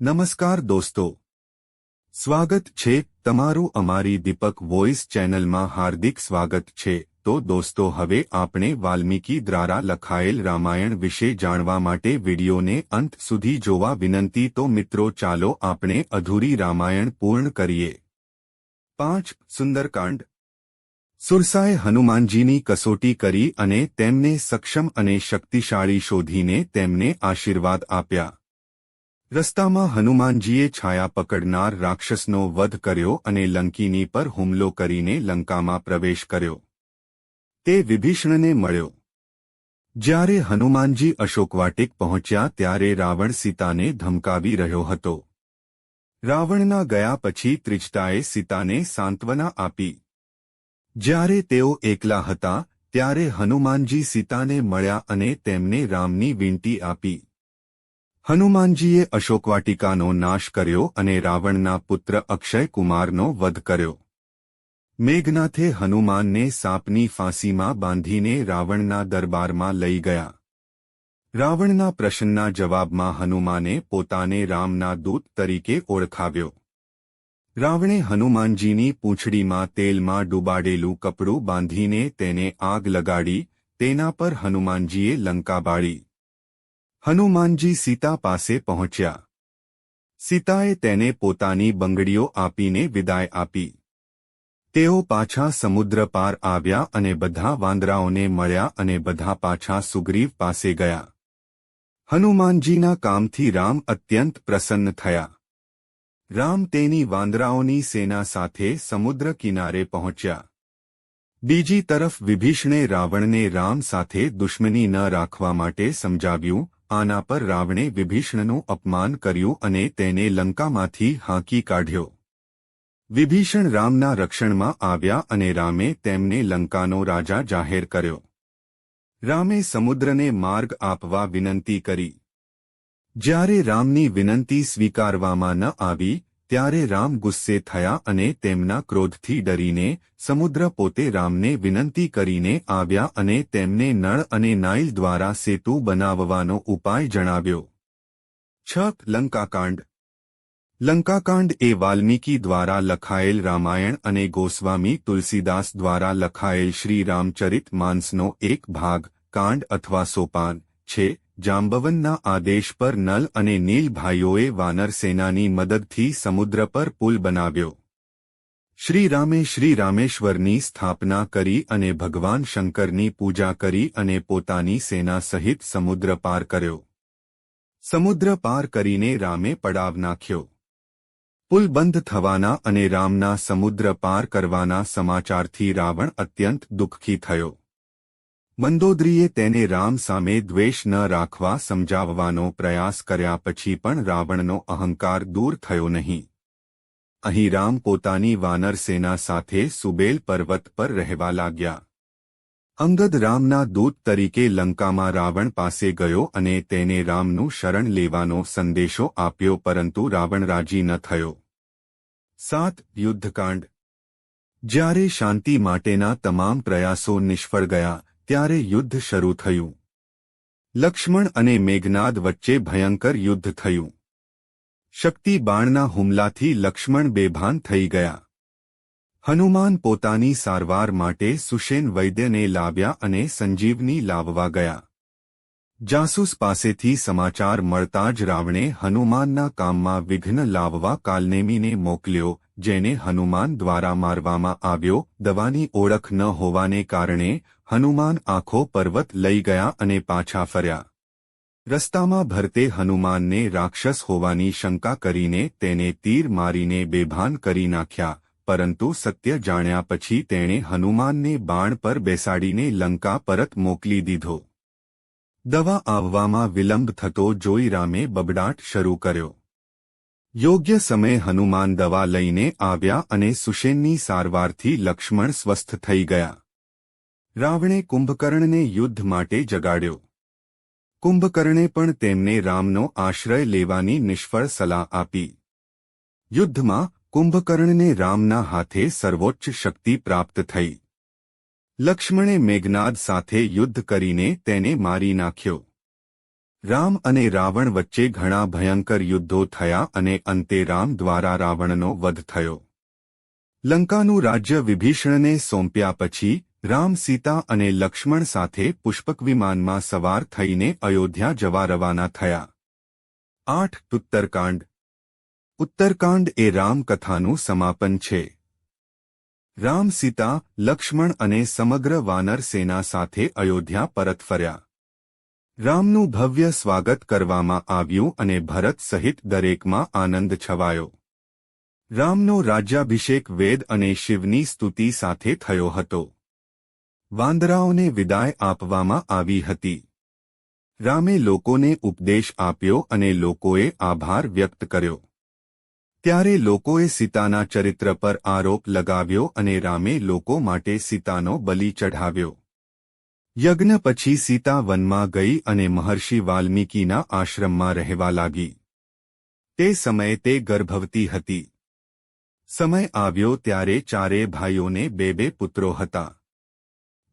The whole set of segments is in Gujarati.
નમસ્કાર દોસ્તો. સ્વાગત છે તમારું અમારી દીપક વોઇસ ચેનલમાં હાર્દિક સ્વાગત છે. તો દોસ્તો, હવે આપણે વાલ્મીકી દ્વારા લખાયેલ રામાયણ વિશે જાણવા માટે વિડીયોને અંત સુધી જોવા વિનંતી. તો મિત્રો, ચાલો આપણે અધૂરી રામાયણ પૂર્ણ કરીએ. પાંચ, સુંદરકાંડ. સુરસાએ હનુમાનજીની કસોટી કરી અને તેમને સક્ષમ અને શક્તિશાળી શોધીને તેમને આશીર્વાદ આપ્યા. રસ્તામાં હનુમાનજીએ છાયા પકડનાર રાક્ષસનો વધ કર્યો અને લંકીની પર હુમલો કરીને લંકામાં પ્રવેશ કર્યો. તે વિભીષણને મળ્યો. જ્યારે હનુમાનજી અશોકવાટિક પહોંચ્યા ત્યારે રાવણ સીતાને ધમકાવી રહ્યો હતો. રાવણના ગયા પછી ત્રિજટાએ સીતાને સાંત્વના આપી. જ્યારે તેઓ એકલા હતા, ત્યારે હનુમાનજી સીતાને મળ્યા અને તેમને રામની વિનંતી આપી. હનુમાનજીએ અશોકવાટિકાનો નાશ કર્યો અને રાવણના પુત્ર અક્ષય કુમારનો વધ કર્યો. મેઘનાથે હનુમાનને સાપની ફાંસીમાં બાંધીને રાવણના દરબારમાં લઈ ગયા. રાવણના પ્રશ્નના જવાબમાં હનુમાને પોતાને રામના દૂત તરીકે ઓળખાવ્યો. રાવણે હનુમાનજીની પૂંછડીમાં તેલમાં ડૂબાડેલું કપડું બાંધીને તેને આગ લગાડી, તેના પર હનુમાનજીએ લંકા બાળી. હનુમાનજી સીતા પાસે પહોંચ્યા. સીતાએ તેને પોતાની બંગડીઓ આપીને વિદાય આપી. તેઓ પાછા સમુદ્ર પાર આવ્યા અને બધા વાંદરાઓને મળ્યા અને બધા પાછા સુગ્રીવ પાસે ગયા. હનુમાનજીના કામથી રામ અત્યંત પ્રસન્ન થયા. રામ તેની વાંદરાઓની સેના સાથે સમુદ્ર કિનારે પહોંચ્યા. બીજી તરફ વિભીષણે રાવણને રામ સાથે દુશ્મની ન રાખવા માટે સમજાવ્યું આના પર રાવણે વિભીષણનું અપમાન કર્યું અને તેને લંકામાંથી હાંકી કાઢ્યો. વિભીષણ રામના રક્ષણમાં આવ્યા અને રામે તેમને લંકાનો રાજા જાહેર કર્યો. રામે સમુદ્રને માર્ગ આપવા વિનંતી કરી. જ્યારે રામની વિનંતી સ્વીકારવામાં ન આવી ત્યારે રામ ગુસ્સે થયા અને તેમના ક્રોધથી ડરીને સમુદ્ર પોતે રામને વિનંતી કરીને આવ્યા અને તેમને નળ અને નાઇલ દ્વારા સેતુ બનાવવાનો ઉપાય જણાવ્યો. છ લંકાકાંડ. લંકાકાંડ એ વાલ્મીકી દ્વારા લખાયેલ રામાયણ અને ગોસ્વામી તુલસીદાસ દ્વારા લખાયેલ શ્રી રામચરિત માનસનો એક ભાગ, કાંડ અથવા સોપાન, છે. જાંબવનના આદેશ પર નલ અને નીલભાઈઓએ વાનર સેનાની મદદથી સમુદ્ર પર પુલ બનાવ્યો. શ્રીરામે શ્રી રામેશ્વરની સ્થાપના કરી અને ભગવાન શંકરની પૂજા કરી અને પોતાની સેના સહિત સમુદ્ર પાર કર્યો. સમુદ્ર પાર કરીને રામે પડાવ નાખ્યો. પુલ બંધ થવાના અને રામના સમુદ્ર પાર કરવાના સમાચારથી રાવણ અત્યંત દુઃખી થયો. મંદોદરીએ તેને રામ સામે દ્વેષ ન રાખવા સમજાવવાનો પ્રયાસ કર્યા પછી પણ રાવણનો અહંકાર દૂર થયો નહીં. અહીં રામ પોતાની વાનર સેના સાથે સુબેલ પર્વત પર રહેવા લાગ્યા. અંગદ રામના દૂત તરીકે લંકામાં રાવણ પાસે ગયો અને તેને રામનું શરણ લેવાનો સંદેશો આપ્યો પરંતુ રાવણ રાજી ન થયો. સાત યુદ્ધકાંડ. જ્યારે શાંતિ માટેના તમામ પ્રયાસો નિષ્ફળ ગયા ત્યારે યુદ્ધ શરૂ થયું. લક્ષ્મણ અને મેઘનાદ વચ્ચે ભયંકર યુદ્ધ થયું. શક્તિ બાણના હુમલાથી લક્ષ્મણ બેભાન થઈ ગયા. હનુમાન પોતાની સારવાર માટે સુશેન વૈદ્યને લાવ્યા અને સંજીવની લાવવા ગયા. જાસૂસ પાસેથી સમાચાર મળતા જ રાવણે હનુમાનના કામમાં વિઘ્ન લાવવા કાલનેમીને મોકલ્યો જેને હનુમાન દ્વારા મારવામાં આવ્યો, દવાની ઓળખ ન હોવાને કારણે હનુમાન આખો પર્વત લઈ ગયા અને પાછા ફર્યા. રસ્તામાં ભરતે હનુમાનને રાક્ષસ હોવાની શંકા કરીને તેને તીર મારીને બેભાન કરી નાખ્યા, પરંતુ સત્ય જાણ્યા પછી તેણે હનુમાનને બાણ પર બેસાડીને લંકા પરત મોકલી દીધો. દવા આવવામાં વિલંબ થતો જોઈ રામે બબડાટ શરૂ કર્યો. યોગ્ય સમયે હનુમાન દવા લઈને આવ્યા અને સુશેનની સારવારથી લક્ષ્મણ સ્વસ્થ થઈ ગયા. રાવણે કુંભકર્ણને યુદ્ધ માટે જગાડ્યો. કુંભકર્ણે પણ તેમને રામનો આશ્રય લેવાની નિષ્ફળ સલાહ આપી. યુદ્ધમાં કુંભકર્ણને રામના હાથે સર્વોચ્ચ શક્તિ પ્રાપ્ત થઈ. લક્ષ્મણે મેઘનાદ સાથે યુદ્ધ કરીને તેને મારી નાખ્યો. રામ અને રાવણ વચ્ચે ઘણા ભયંકર યુદ્ધો થયા અને અંતે રામ દ્વારા રાવણનો વધ થયો. લંકાનું રાજ્ય વિભીષણને સોંપ્યા પછી, રામ સીતા અને લક્ષ્મણ સાથે પુષ્પક વિમાનમાં સવાર થઈને અયોધ્યા જવા રવાના થયા. આઠ ઉત્તરકાંડ. ઉત્તરકાંડ એ રામકથાનું સમાપન છે. રામ સીતા, લક્ષ્મણ અને સમગ્ર વાનર સેના સાથે અયોધ્યા પરત ફર્યા. રામનું ભવ્ય સ્વાગત કરવામાં આવ્યું અને ભરત સહિત દરેકમાં આનંદ છવાયો. રામનો રાજ્યાભિષેક વેદ અને શિવની સ્તુતિ સાથે થયો હતો. વાંદરાઓને વિદાય આપવામાં આવી હતી. રામે લોકોને ઉપદેશ આપ્યો અને લોકોએ આભાર વ્યક્ત કર્યો. ત્યારે લોકોએ સીતાના ચરિત્ર પર આરોપ લગાવ્યો અને રામે લોકો માટે સીતાનો બલિ ચઢાવ્યો. યજ્ઞ પછી સીતા વનમાં ગઈ અને મહર્ષિ વાલ્મીકીના આશ્રમમાં રહેવા લાગી. તે સમયે તે ગર્ભવતી હતી. સમય આવ્યો ત્યારે ચારે ભાઈઓને બે બે પુત્રો હતા.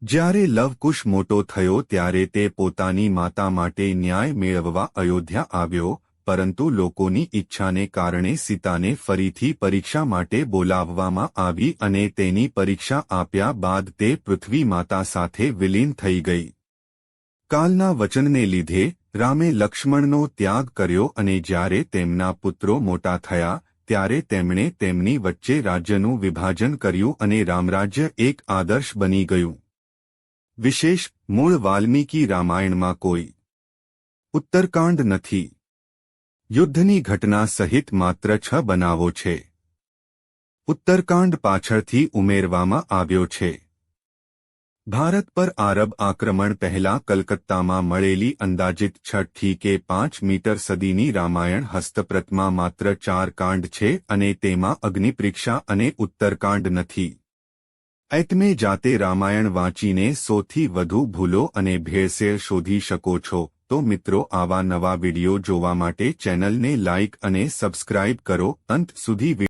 જ્યારે લવકુશ મોટો થયો ત્યારે તે પોતાની માતા માટે ન્યાય મેળવવા અયોધ્યા આવ્યો પરંતુ લોકોની ઈચ્છાને કારણે સીતાને ફરીથી પરીક્ષા માટે બોલાવવામાં આવી અને તેની પરીક્ષા આપ્યા બાદ તે પૃથ્વી માતા સાથે વિલીન થઈ ગઈ. કાલના વચનને લીધે રામે લક્ષ્મણનો ત્યાગ કર્યો અને જ્યારે તેમના પુત્રો મોટા થયા, ત્યારે તેમણે તેમની વચ્ચે રાજ્યનું વિભાજન કર્યું અને રામરાજ્ય એક આદર્શ બની ગયું. વિશેષ મૂળ વાલ્મીકી રામાયણમાં કોઈ. ઉત્તરકાંડ નથી. યુદ્ધની ઘટના સહિત માત્ર છ બનાવો છે. ઉત્તરકાંડ પાછળથી ઉમેરવામાં આવ્યો છે. ભારત પર આરબ આક્રમણ પહેલા કલકત્તામાં મળેલી અંદાજિત છઠથી કે પાંચ મીટર સદીની રામાયણ હસ્તપ્રતમાં માત્ર ચાર કાંડ છે અને તેમાં અગ્નિપરીક્ષા અને ઉત્તરકાંડ નથી. એતમે જાતે રામાયણ વાંચીને સૌથી વધુ ભૂલો અને ભેળસેળ શોધી શકો છો. તો મિત્રો આવા નવા વીડિયો જોવા માટે ચેનલને લાઇક અને સબસ્ક્રાઇબ કરો. અંત સુધી